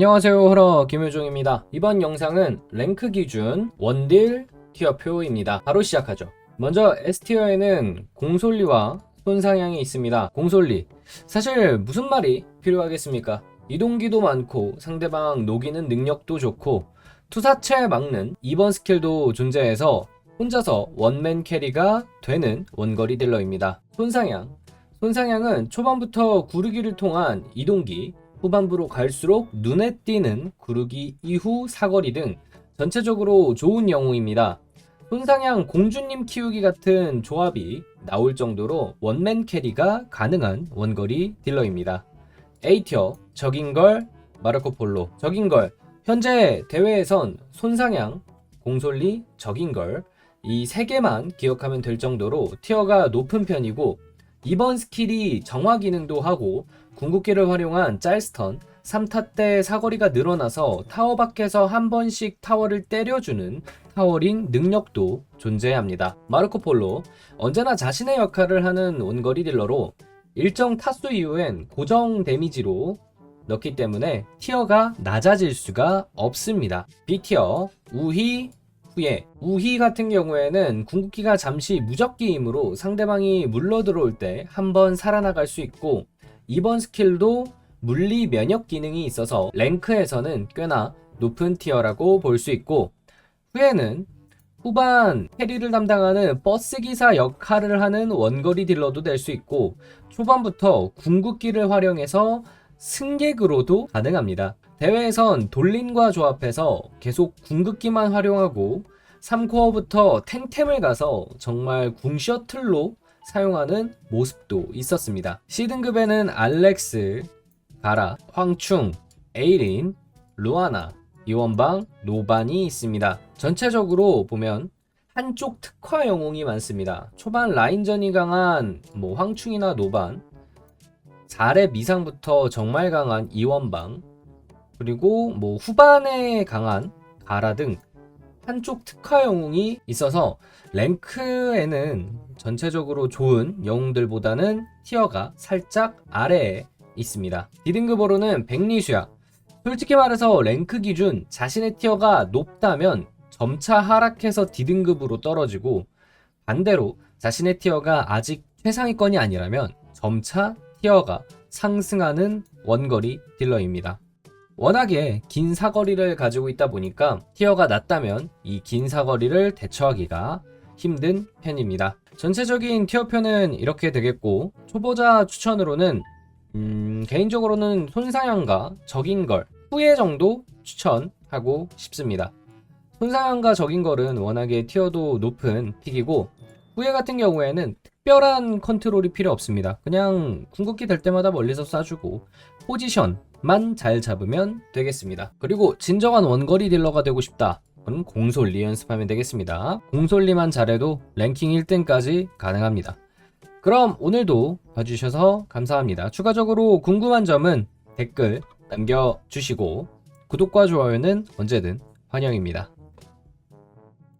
안녕하세요 허러. 김효종입니다. 이번 영상은 랭크 기준 원딜 티어표입니다. 바로 시작하죠. 먼저 S티어에는 공솔리와 손상향이 있습니다. 공솔리. 사실 무슨 말이 필요하겠습니까? 이동기도 많고 상대방 녹이는 능력도 좋고 투사체 막는 2번 스킬도 존재해서 혼자서 원맨 캐리가 되는 원거리 딜러입니다. 손상향. 손상향은 초반부터 구르기를 통한 이동기 후반부로 갈수록 눈에 띄는 구르기 이후 사거리 등 전체적으로 좋은 영웅입니다. 손상향 공주님 키우기 같은 조합이 나올 정도로 원맨 캐리가 가능한 원거리 딜러입니다. A티어 적인걸 마르코 폴로 적인걸 현재 대회에선 손상향 공솔리 적인걸 이 세 개만 기억하면 될 정도로 티어가 높은 편이고 이번 스킬이 정화 기능도 하고 궁극기를 활용한 짤스턴 3타 때 사거리가 늘어나서 타워 밖에서 한 번씩 타워를 때려주는 타워링 능력도 존재합니다. 마르코 폴로 언제나 자신의 역할을 하는 원거리 딜러로 일정 타수 이후엔 고정 데미지로 넣기 때문에 티어가 낮아질 수가 없습니다. B티어 우희 후에 우희 같은 경우에는 궁극기가 잠시 무적기이므로 상대방이 물러 들어올 때 한번 살아나갈 수 있고 이번 스킬도 물리 면역 기능이 있어서 랭크에서는 꽤나 높은 티어라고 볼 수 있고 후에는 후반 캐리를 담당하는 버스 기사 역할을 하는 원거리 딜러도 될 수 있고 초반부터 궁극기를 활용해서 승객으로도 가능합니다. 대회에선 돌린과 조합해서 계속 궁극기만 활용하고 3코어부터 탱템을 가서 정말 궁 셔틀로 사용하는 모습도 있었습니다. C등급에는 알렉스, 가라, 황충, 에이린, 루아나, 이원방, 노반이 있습니다. 전체적으로 보면 한쪽 특화 영웅이 많습니다. 초반 라인전이 강한 뭐 황충이나 노반, 4렙 이상부터 정말 강한 이원방, 그리고 뭐 후반에 강한 가라 등 한쪽 특화 영웅이 있어서 랭크에는 전체적으로 좋은 영웅들보다는 티어가 살짝 아래에 있습니다. D등급으로는 백리수약. 솔직히 말해서 랭크 기준 자신의 티어가 높다면 점차 하락해서 D등급으로 떨어지고 반대로 자신의 티어가 아직 최상위권이 아니라면 점차 티어가 상승하는 원거리 딜러입니다. 워낙에 긴 사거리를 가지고 있다 보니까 티어가 낮다면 이 긴 사거리를 대처하기가 힘든 편입니다. 전체적인 티어표는 이렇게 되겠고 초보자 추천으로는 음, 개인적으로는 손상향과 적인걸 후에 정도 추천하고 싶습니다. 손상향과 적인걸은 워낙에 티어도 높은 픽이고 후에 같은 경우에는 특별한 컨트롤이 필요 없습니다. 그냥 궁극기 될 때마다 멀리서 쏴주고 포지션 만 잘 잡으면 되겠습니다. 그리고 진정한 원거리 딜러가 되고 싶다. 그럼 공솔리 연습하면 되겠습니다. 공솔리만 잘해도 랭킹 1등까지 가능합니다. 그럼 오늘도 봐주셔서 감사합니다. 추가적으로 궁금한 점은 댓글 남겨주시고 구독과 좋아요는 언제든 환영입니다.